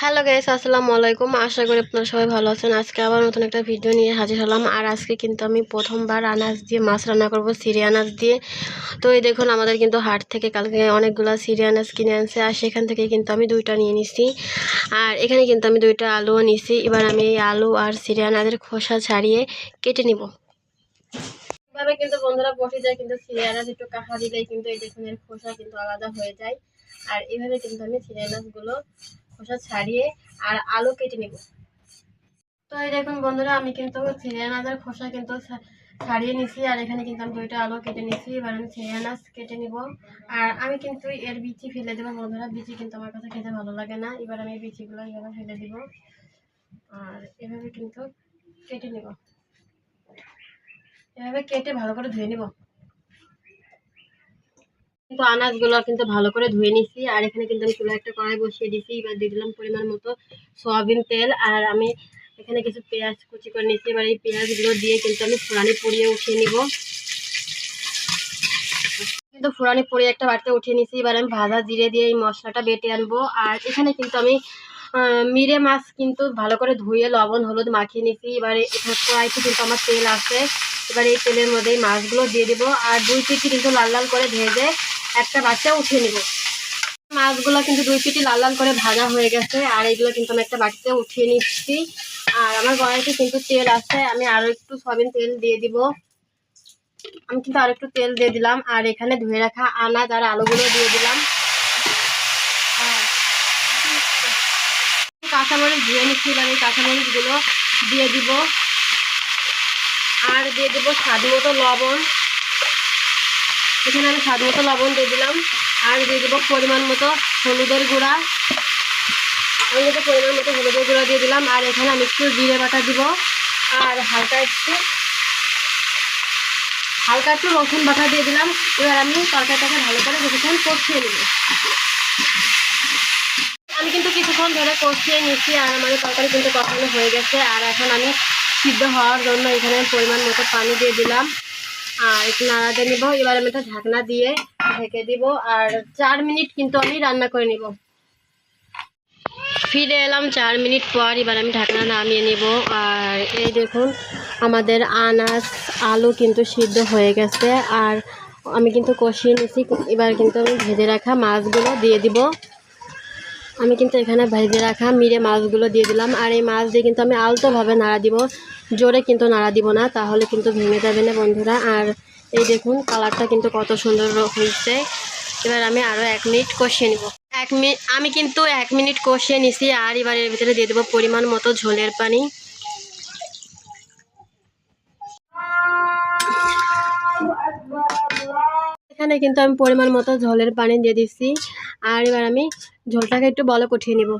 Hello guys আসসালামু আলাইকুম আশা করি আপনারা সবাই ভালো আছেন। আজকে আবার নতুন একটা ভিডিও নিয়ে হাজির হলাম। আর আজকে কিন্তু আমি প্রথমবার আনাজ দিয়ে, মাছ রান্না করব সিরি আনাজ দিয়ে। তো এই দেখুন, আমাদের কিন্তু হাট থেকে কালকে অনেকগুলো সিরি আনাজ কিনে আনছে। আর সেখান থেকে কিন্তু আমি দুইটা নিয়ে নিছি। আর এখানে কিন্তু আমি দুইটা আলুও নিছি। এবার আমি এই আলু আর সিরি আনাজের খোসা ছাড়িয়ে কেটে নিব। এভাবে কিন্তু বন্ধুরা বসে যায়, কিন্তু সিরি আনাজ একটু কাঁচা দিলেই কিন্তু এই দেখুন, এর খোসা কিন্তু আলাদা হয়ে যায়। আর এভাবে কিন্তু আমি সিরি আনাজগুলো খোসা ছাড়িয়ে আর আলু কেটে নেব। তো এই দেখুন বন্ধুরা, আমি কিন্তু ছিরিয়ানাজের খোসা কিন্তু ছাড়িয়ে নিছি, আর এখানে কিন্তু আমি দুইটা আলু কেটে নিছি। এবার আমি ছিরিয়ানাজ কেটে নিব। আর আমি কিন্তু এর বিচি ফেলে দেবো বন্ধুরা, বিচি কিন্তু আমার কাছে খেতে ভালো লাগে না। এবার আমি বিচিগুলো এভাবে ফেলে দিব। আর এভাবে কিন্তু কেটে নিব। এভাবে কেটে ভালো করে ধুয়ে নিব। কিন্তু আনাজগুলো কিন্তু ভালো করে ধুয়ে নিছি। আর এখানে কিন্তু আমি চুলা একটা কড়াই বসিয়ে দিছি, এবার দিয়ে দিলাম পরিমাণ মতো সয়াবিন তেল। আর আমি এখানে কিছু পেঁয়াজ কুচি করে নিচ্ছি এবার এই পেঁয়াজগুলো দিয়ে কিন্তু আমি ফোড়ানি পুড়িয়ে উঠিয়ে নিব। কিন্তু ফোড়ানি পুড়িয়ে একটা বাড়িতে উঠিয়ে নিছি। এবার আমি ভাজা জিরে দিয়ে এই মশলাটা বেটে আনব। আর এখানে কিন্তু আমি মিরে মাছ কিন্তু ভালো করে ধুয়ে লবণ, হলুদ মাখিয়ে নিছি। এবারে এখানে কড়াইতে কিন্তু আমার তেল আছে। এবার এই তেলের মধ্যে এই মাছগুলো দিয়ে দেবো। আর দুই পিঠি কিন্তু লাল লাল করে ভেজে একটা বাচ্চা উঠিয়ে নিব। মাছগুলো কিন্তু দুই পিঠি লাল লাল করে ভাজা হয়ে গেছে, আর এগুলো কিন্তু আমি একটা বাটিতে উঠিয়ে নিচ্ছি। আর আমার কড়াইতে কিন্তু তেল আছে, আমি আরও একটু সয়াবিন তেল দিয়ে দিব। আমি কিন্তু আরও একটু তেল দিয়ে দিলাম, আর এখানে ধুয়ে রাখা আনাজ আর আলুগুলো দিয়ে দিলাম। কাঁচামরিচ ধুয়ে নিচ্ছি, এবার এই কাঁচামরিচগুলো দিয়ে দিব। আর দিয়ে দেবো স্বাদ মতো লবণ। এখানে আমি স্বাদ মতো লবণ দিয়ে দিলাম। আর দিয়ে দেবো পরিমাণ মতো হলুদের গুঁড়া। আমি কিন্তু পরিমাণ মতো হলুদের গুঁড়া দিয়ে দিলাম। আর এখানে আমি একটু জিরে বাটা দিব। আর হালকা একটু হালকা একটু রসুন বাটা দিয়ে দিলাম। এবার আমি তরকারিটাকে ভালো করে কিছুক্ষণ কষিয়ে নেব। আমি কিন্তু কিছুক্ষণ ধরে কষিয়ে নিচ্ছি আর এই তরকারি কিন্তু কষানো হয়ে গেছে। আর এখন আমি সিদ্ধ হওয়ার জন্য এখানে পরিমাণ মতো পানি দিয়ে দিলাম। আর একটু নাড়া দিয়ে নিব। এবার আমি একটা ঢাকনা দিয়ে ঢেকে দিব। আর চার মিনিট কিন্তু আমি রান্না করে নিব। ফিরে এলাম চার মিনিট পর এবার আমি ঢাকনা নামিয়ে নিব। আর এই দেখুন, আমাদের আনাজ, আলু কিন্তু সিদ্ধ হয়ে গেছে। আর আমি কিন্তু কষিয়ে নিছি। এবার কিন্তু আমি ভেজে রাখা মাছগুলো দিয়ে দিব। আমি কিন্তু এখানে ভেজে রাখা মিরে মাছগুলো দিয়ে দিলাম। আর এই মাছ দিয়ে কিন্তু আমি আলতোভাবে নাড়া দিব। জোরে কিন্তু নাড়া দিব না, তাহলে কিন্তু ভেঙে যাবে না বন্ধুরা। আর এই দেখুন, কালারটা কিন্তু কত সুন্দর হয়েছে। এবার আমি আরও এক মিনিট কষিয়ে নিব। এক মিনিট আমি কিন্তু এক মিনিট কষিয়ে নিছি, আর এবার এর ভিতরে দিয়ে দেবো পরিমাণ মতো ঝোলের পানি। এখানে কিন্তু আমি পরিমাণ মতো ঝোলের পানি দিয়ে দিচ্ছি আর এবার আমি ঝোলটাকে একটু বলক উঠিয়ে নিব।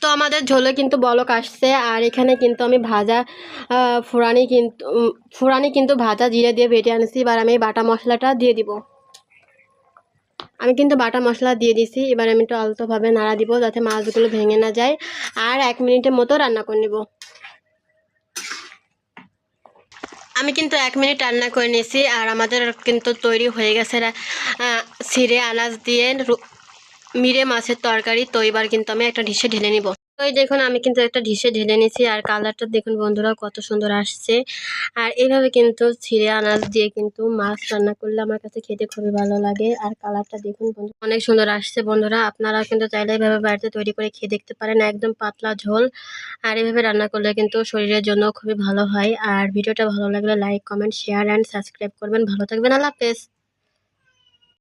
তো আমাদের ঝোলে কিন্তু বলক আসছে, আর এখানে কিন্তু আমি ভাজা ফোড়ানি কিন্তু ফোড়ানি কিন্তু ভাজা জিরে দিয়ে বেটে আনছি, এবার আমি বাটা মশলাটা দিয়ে দিব। আমি কিন্তু বাটা মশলা দিয়ে দিছি, এবার আমি একটু আলতোভাবে নাড়া দিব যাতে মাছগুলো ভেঙে না যায়, আর এক মিনিটের মতো রান্না করে নিব। আমি কিন্তু এক মিনিট রান্না করে নিয়েছি, আর আমাদের কিন্তু তৈরি হয়ে গেছে ছিঁড়ে আনাজ দিয়ে মিরে মাছের তরকারি, তো এবার কিন্তু আমি একটা ডিশে ঢেলে নিব। তো এই দেখুন, আমি কিন্তু একটা ডিশে ঢেলে নিয়েছি, আর কালারটা দেখুন বন্ধুরা কত সুন্দর আসছে। আর এইভাবে কিন্তু ছিঁড়ে আনাজ দিয়ে কিন্তু মাছ রান্না করলে আমার কাছে খেতে খুবই ভালো লাগে। আর কালারটা দেখুন বন্ধু, অনেক সুন্দর আসছে বন্ধুরা। আপনারা কিন্তু চাইলে এইভাবে বাড়িতে তৈরি করে খেয়ে দেখতে পারেন, একদম পাতলা ঝোল। আর এইভাবে রান্না করলে কিন্তু শরীরের জন্য খুবই ভালো হয়। আর ভিডিওটা ভালো লাগলে like, comment, share, and subscribe করবেন। ভালো থাকবেন, আল্লাহ হাফেজ।